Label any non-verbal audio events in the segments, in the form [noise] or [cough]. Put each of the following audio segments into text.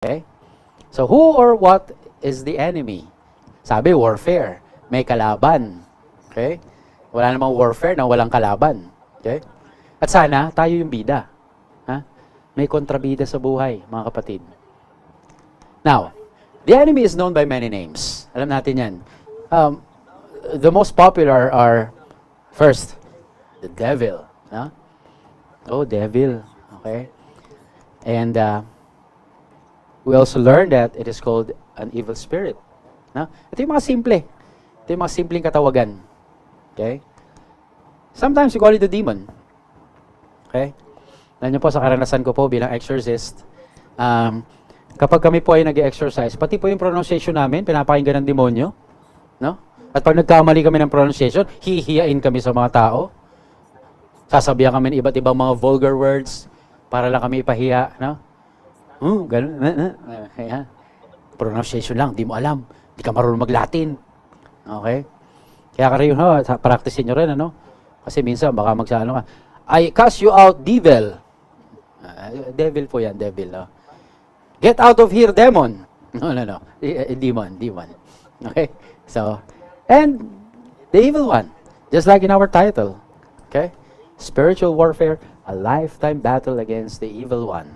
Okay? So who or what is the enemy? Sabi, warfare. May kalaban. Okay? Wala namang warfare na walang kalaban. Okay? At sana, tayo yung bida. Ha? May kontrabida sa buhay, mga kapatid. Now, the enemy is known by many names. Alam natin yan. Um, the most popular are, first, the devil. No? Oh, devil. Okay? And uh, we also learn that it is called an evil spirit. No? Ito yung mga simple. Ito yung mga simpleng katawagan. Okay? Sometimes you call it a demon. Okay? Alam niyo po, sa karanasan ko po bilang exorcist, um, kapag kami po ay nag-exercise, pati po yung pronunciation namin, pinapakinggan ng demonyo. No? At pag nagkamali kami ng pronunciation, hihiyain kami sa mga tao. Sasabihan kami ng iba't ibang mga vulgar words para lang kami ipahiya. No? Hmm, ganun. na- na- Kaya, pronunciation lang, di mo alam. Di ka marunong mag-Latin. Okay? Kaya kayo, no, sa- practicein nyo rin, ano? Kasi minsan, baka magsaano ka, I cast you out, devil. Ah, devil po yan, devil, no? Get out of here, demon. [laughs] No, no, no. Eh, eh, Demon, demon. Okay? So, and the evil one. Just like in our title. Okay? Spiritual warfare, a lifetime battle against the evil one.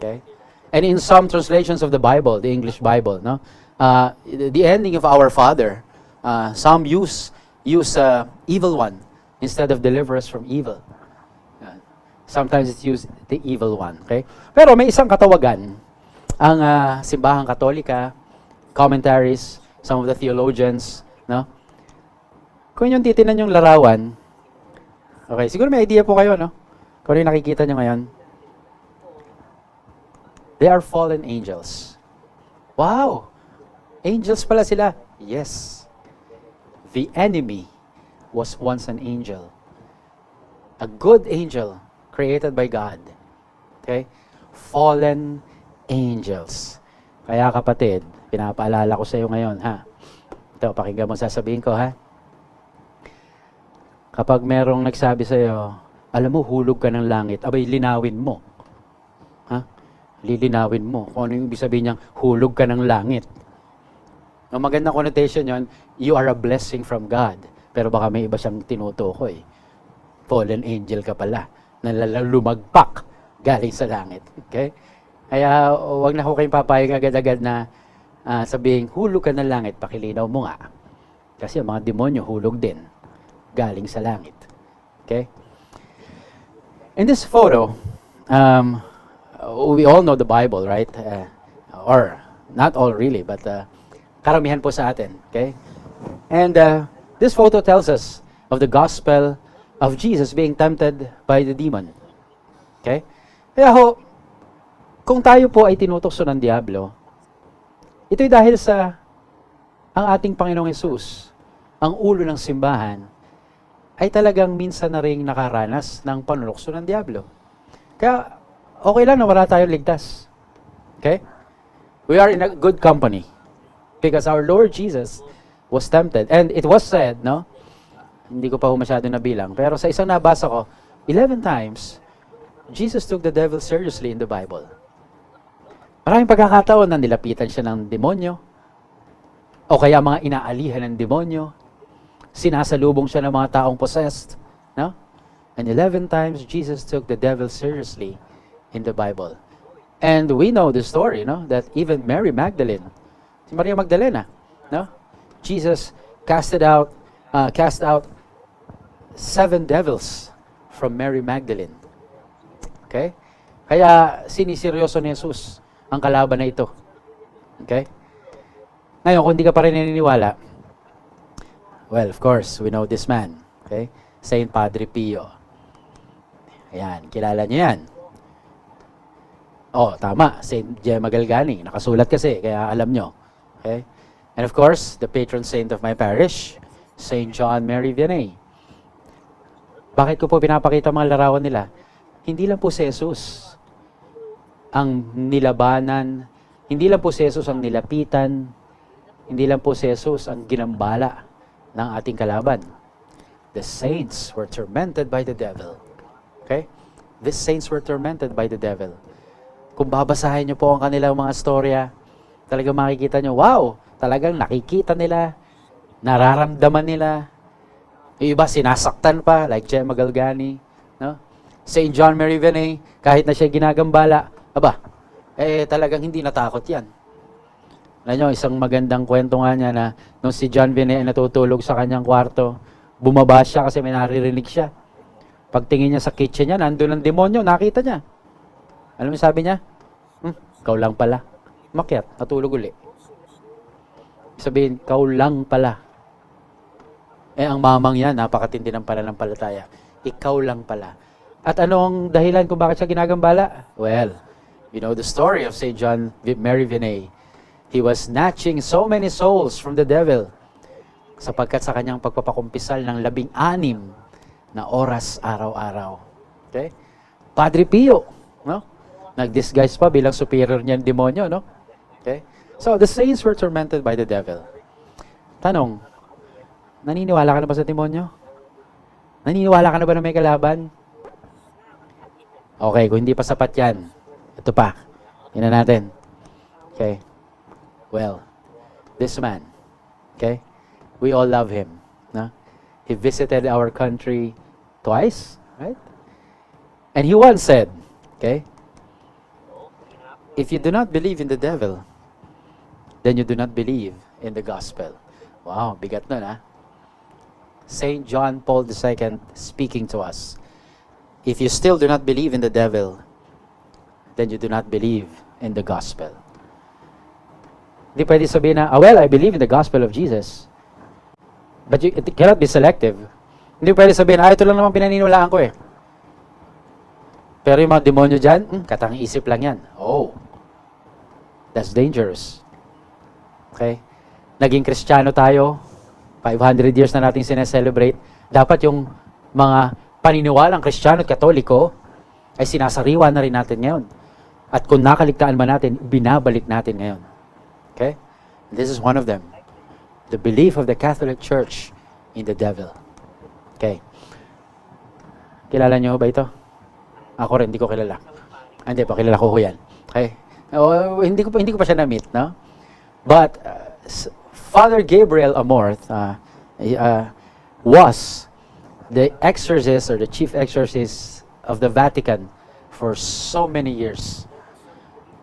Okay? And in some translations of the Bible, the English Bible, no, uh, the ending of Our Father, uh, some use use uh, evil one instead of deliver us from evil. Uh, sometimes it's used the evil one. Okay? Pero may isang katawagan ang uh, simbahang katolika, commentaries, some of the theologians, no? Kung yung titinan yung larawan, okay, siguro may idea po kayo, no? Kung ano yung nakikita nyo ngayon. They are fallen angels. Wow! Angels pala sila. Yes. The enemy was once an angel. A good angel created by God. Okay? Fallen angels. Kaya kapatid, pinapaalala ko sa iyo ngayon, ha? Ito, pakinggan mo sasabihin ko, ha? Kapag merong nagsabi sa iyo, alam mo, hulog ka ng langit, abay, linawin mo. Lilinawin mo. Kung ano yung ibig sabihin niyang hulog ka ng langit. Ang magandang connotation yon, you are a blessing from God. Pero baka may iba siyang tinutukoy. Fallen angel ka pala. Na lumagpak galing sa langit. Okay? Kaya wag na ko kayong papayag agad-agad na ah, sabihing hulog ka ng langit, pakilinaw mo nga. Kasi ang mga demonyo hulog din galing sa langit. Okay? In this photo, um, we all know the Bible, right? Uh, or not all really, but uh, karamihan po sa atin. Okay? And uh, this photo tells us of the gospel of Jesus being tempted by the demon. Okay? Kaya ho, kung tayo po ay tinutokso ng Diablo, ito'y dahil sa ang ating Panginoong Yesus, ang ulo ng simbahan, ay talagang minsan na rin nakaranas ng panulokso ng Diablo. Kaya, okay lang na wala tayong ligtas. Okay? We are in a good company. Because our Lord Jesus was tempted. And it was said, no? Hindi ko pa ho masyado nabilang. Pero sa isang nabasa ko, 11 times, Jesus took the devil seriously in the Bible. Maraming pagkakataon na nilapitan siya ng demonyo, o kaya mga inaalihan ng demonyo, sinasalubong siya ng mga taong possessed, no? And 11 times, Jesus took the devil seriously in the Bible. And we know the story, no? That even Mary Magdalene, si Maria Magdalena, no? Jesus casted out, uh, cast out seven devils from Mary Magdalene. Okay? Kaya siniseryoso ni Jesus ang kalaban na ito. Okay? Ngayon, kung di ka pa rin naniniwala, well, of course, we know this man. Okay? Saint Padre Pio. Ayan, kilala niyo yan. Oh, tama. Saint Gemma Galgani. Nakasulat kasi, kaya alam nyo. Okay? And of course, the patron saint of my parish, Saint John Mary Vianney. Bakit ko po pinapakita mga larawan nila? Hindi lang po si Jesus ang nilabanan, hindi lang po si Jesus ang nilapitan, hindi lang po si Jesus ang ginambala ng ating kalaban. The saints were tormented by the devil. Okay? The saints were tormented by the devil. Kung babasahin nyo po ang kanilang mga storya, talagang makikita nyo, wow, talagang nakikita nila, nararamdaman nila. Yung iba sinasaktan pa, like Gemma Galgani, no? St. John Mary Vianney, kahit na siya ginagambala, aba, eh talagang hindi natakot yan. Alam nyo, isang magandang kwento nga niya na nung si John Vianney ay natutulog sa kanyang kwarto, bumaba siya kasi may naririnig siya. Pagtingin niya sa kitchen niya, nandun ang demonyo, nakita niya. Alam mo sabi niya? Hmm, ikaw lang pala. Makyat, natulog uli. Sabihin, ikaw lang pala. Eh, ang mamang yan, napakatindi ng pananampalataya. Ikaw lang pala. At anong dahilan kung bakit siya ginagambala? Well, you know the story of St. John Mary Vianney. He was snatching so many souls from the devil sapagkat sa kanyang pagpapakumpisal ng labing anim na oras araw-araw. Okay? Padre Pio, no? Nag-disguise pa bilang superior niyan demonyo, no? Okay? So, the saints were tormented by the devil. Tanong, naniniwala ka na ba sa demonyo? Naniniwala ka na ba na may kalaban? Okay, kung hindi pa sapat yan, ito pa. Tingnan natin. Okay. Well, this man, okay? We all love him. No? He visited our country twice, right? And he once said, okay? If you do not believe in the devil, then you do not believe in the gospel. Wow, bigat nun ah. Saint John Paul II speaking to us. If you still do not believe in the devil, then you do not believe in the gospel. Hindi pwede sabihin na, ah, well, I believe in the gospel of Jesus. But you, it cannot be selective. Hindi pwede sabihin, ah, ito lang naman pinaniniwalaan ko eh. Pero yung mga demonyo dyan, hmm, katang isip lang yan. Oh, that's dangerous. Okay? Naging kristyano tayo, 500 years na natin sineselebrate. Dapat yung mga paniniwalang kristyano at katoliko ay sinasariwa na rin natin ngayon. At kung nakaligtaan ba natin, binabalik natin ngayon. Okay? This is one of them. The belief of the Catholic Church in the devil. Okay. Kilala niyo ba ito? Ako rin, hindi ko kilala. Ah, Hindi, pa kilala ko ho yan. Okay? Oh, hindi ko pa hindi ko pa siya na-meet, no? But uh, Father Gabriel Amorth uh, uh, was the exorcist or the chief exorcist of the Vatican for so many years.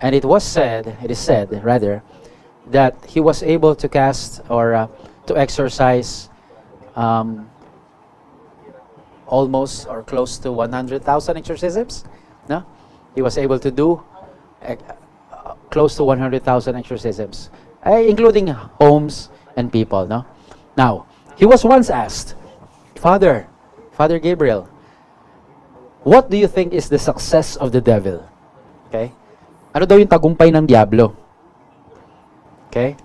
And it was said, it is said rather, that he was able to cast or uh, to exorcise um, almost or close to 100,000 exorcisms. No? He was able to do uh, close to 100,000 exorcisms, uh, including homes and people. No? Now, he was once asked, Father, Father Gabriel, what do you think is the success of the devil? Okay? Ano daw yung tagumpay ng diablo? Okay?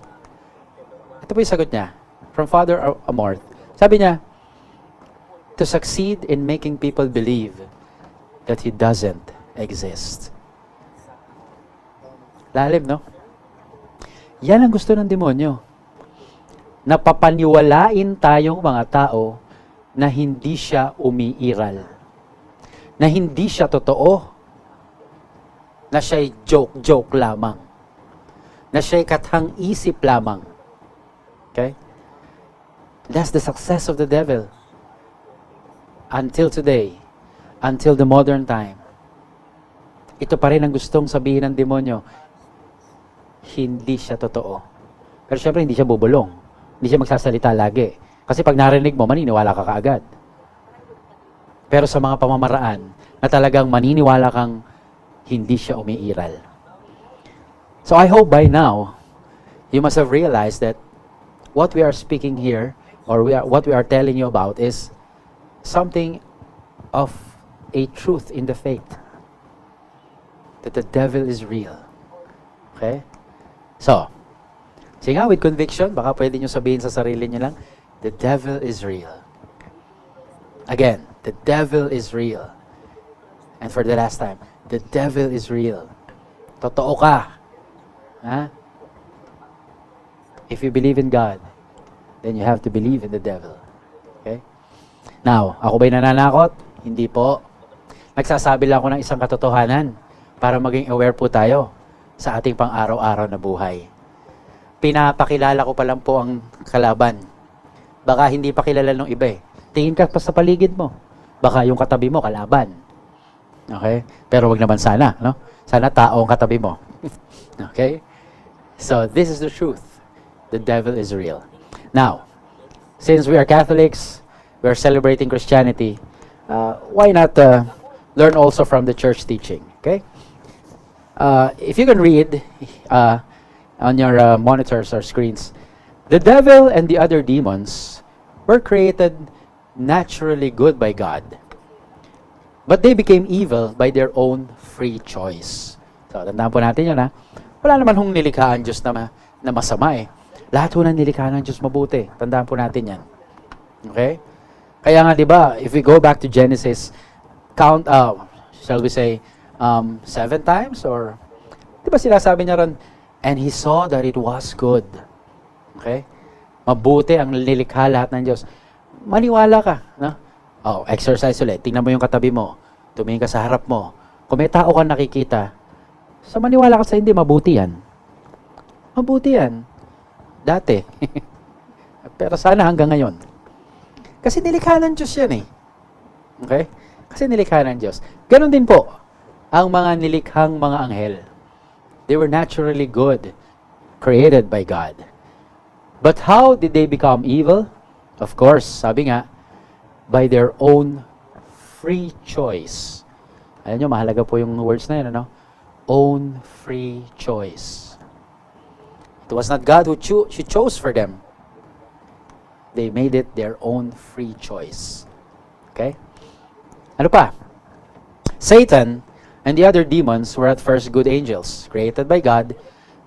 Ito po yung sagot niya. From Father Am- Amorth. Sabi niya, to succeed in making people believe that He doesn't exist. Lalim, no? Yan ang gusto ng demonyo. Napapaniwalain tayong mga tao na hindi siya umiiral. Na hindi siya totoo. Na siya'y joke-joke lamang. Na siya'y kathang isip lamang. Okay? That's the success of the devil. Until today, until the modern time, ito pa rin ang gustong sabihin ng demonyo, hindi siya totoo. Pero syempre, hindi siya bubulong. Hindi siya magsasalita lagi. Kasi pag narinig mo, maniniwala ka kaagad. Pero sa mga pamamaraan na talagang maniniwala kang hindi siya umiiral. So I hope by now, you must have realized that what we are speaking here, or we are, what we are telling you about is something of a truth in the faith. That the devil is real. Okay? So, sige with conviction, baka pwede nyo sabihin sa sarili nyo lang, the devil is real. Again, the devil is real. And for the last time, the devil is real. Totoo ka. Ha? If you believe in God, then you have to believe in the devil. Okay? Now, ako ba'y nananakot? Hindi po. Nagsasabi lang ako ng isang katotohanan. para maging aware po tayo sa ating pang-araw-araw na buhay. Pinapakilala ko pa lang po ang kalaban. Baka hindi pa kilala ng iba eh. Tingin ka pa sa paligid mo. Baka yung katabi mo, kalaban. Okay? Pero wag naman sana, no? Sana tao ang katabi mo. [laughs] okay? So, this is the truth. The devil is real. Now, since we are Catholics, we are celebrating Christianity, uh, why not uh, learn also from the church teaching? Uh, if you can read uh, on your uh, monitors or screens, the devil and the other demons were created naturally good by God. But they became evil by their own free choice. So, tandaan po natin yun ha. Wala naman hong nilikha ang Diyos na, ma- na masama eh. Lahat ho ng nilikha ng Diyos mabuti. Tandaan po natin yan. Okay? Kaya nga, di ba, if we go back to Genesis, count, uh, shall we say, um, seven times? Or, di ba sinasabi niya ron, and he saw that it was good. Okay? Mabuti ang nilikha lahat ng Diyos. Maniwala ka. No? Oh, exercise ulit. Tingnan mo yung katabi mo. Tumingin ka sa harap mo. Kung may tao ka nakikita, sa maniwala ka sa hindi, mabuti yan. Mabuti yan. Dati. [laughs] Pero sana hanggang ngayon. Kasi nilikha ng Diyos yan eh. Okay? Kasi nilikha ng Diyos. Ganon din po ang mga nilikhang mga anghel. They were naturally good, created by God. But how did they become evil? Of course, sabi nga, by their own free choice. Alam nyo, mahalaga po yung words na yun, ano? Own free choice. It was not God who, cho- who chose for them. They made it their own free choice. Okay? Ano pa? Satan and the other demons were at first good angels, created by God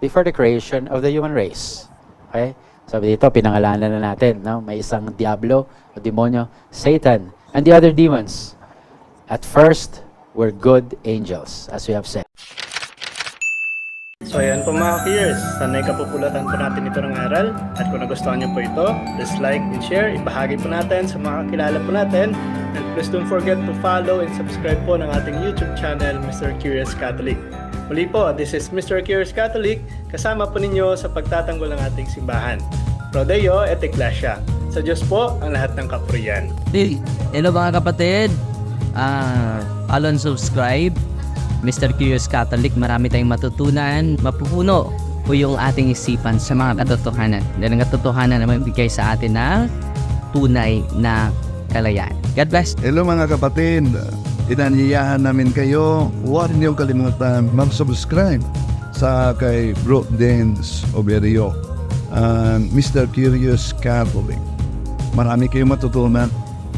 before the creation of the human race. Okay? Sabi dito, pinangalanan na natin. No? May isang diablo o demonyo, Satan, and the other demons. At first, were good angels, as we have said. So ayan po mga peers, sanay kapupulatan po natin ito ng aral at kung nagustuhan niyo po ito, please like and share, ibahagi po natin sa mga kakilala po natin and please don't forget to follow and subscribe po ng ating YouTube channel, Mr. Curious Catholic. Muli po, this is Mr. Curious Catholic, kasama po ninyo sa pagtatanggol ng ating simbahan. Prodeo et Ecclesia. Sa Diyos po ang lahat ng kapuriyan. Hey, hello mga kapatid. Ah, follow and subscribe. Mr. Curious Catholic, marami tayong matutunan. Mapupuno po yung ating isipan sa mga katotohanan. Dahil ang katotohanan na magbigay sa atin ng tunay na kalayaan. God bless. Hello mga kapatid, inanyayahan namin kayo, huwag niyong kalimutan mag-subscribe sa kay Bro Dance Oberio, and Mr. Curious Catholic. Marami kayong matutunan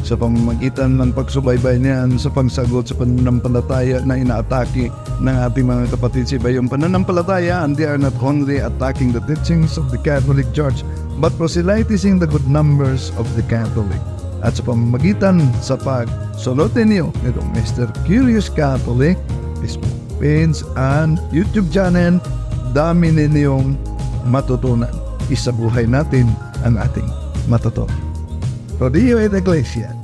sa pamamagitan ng pagsubaybay niyan sa pagsagot sa pananampalataya na inaatake ng ating mga kapatid sa. Yung pananampalataya, and they are not only attacking the teachings of the Catholic Church, but proselytizing the good numbers of the Catholic. At sa pamamagitan sa pagsunutin niyo nitong Mr. Curious Catholic, Facebook page and YouTube channel, dami ninyong matutunan. Isabuhay natin ang ating matuto. Rodillo et Iglesia.